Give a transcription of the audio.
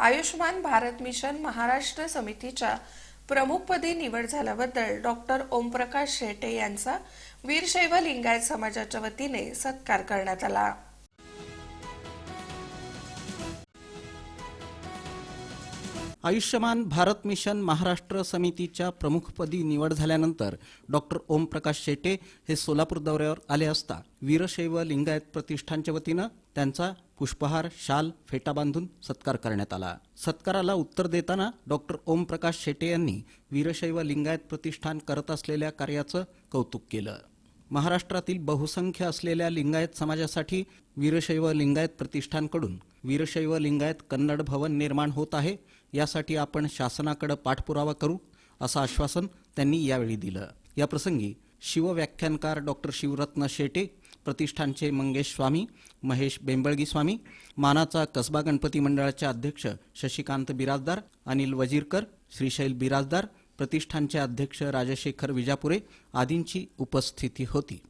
Ayushman Bharat mission Maharashtra समितीच्या प्रमुखपदी निवड झाल्याबद्दल डॉक्टर ओमप्रकाश शेटे यांचा वीरशैव लिंगायत समाजाच्या वतीने सत्कार करण्यात आला. आयुष्यमान भारत मिशन महाराष्ट्र समितीच्या प्रमुखपदी निवड झाल्यानंतर डॉक्टर ओमप्रकाश शेटे हे सोलापूर दौऱ्यावर आले असता वीरशैव लिंगायत प्रतिष्ठानच्या वतीनं त्यांचा पुष्पहार शाल फेटा बांधून सत्कार करण्यात आला. सत्काराला उत्तर देताना डॉक्टर ओमप्रकाश शेटे यांनी वीरशैव लिंगायत प्रतिष्ठान करत असलेल्या कार्याचं कौतुक केलं. महाराष्ट्रातील बहुसंख्य असलेल्या लिंगायत समाजासाठी वीरशैव लिंगायत प्रतिष्ठानकडून वीरशैव लिंगायत कन्नड भवन निर्माण होत आहे. यासाठी आपण शासनाकडे पाठपुरावा करू असं आश्वासन त्यांनी यावेळी दिलं. याप्रसंगी शिवव्याख्यानकार डॉक्टर शिवरत्न शेटे प्रतिष्ठानचे मंगेश स्वामी महेश बेंबळगी स्वामी मानाचा कसबा गणपती मंडळाचे अध्यक्ष शशिकांत बिराजदार अनिल वजीरकर श्रीशैल बिराजदार प्रतिष्ठानचे अध्यक्ष राजशेखर विजापुरे आदींची उपस्थिती होती.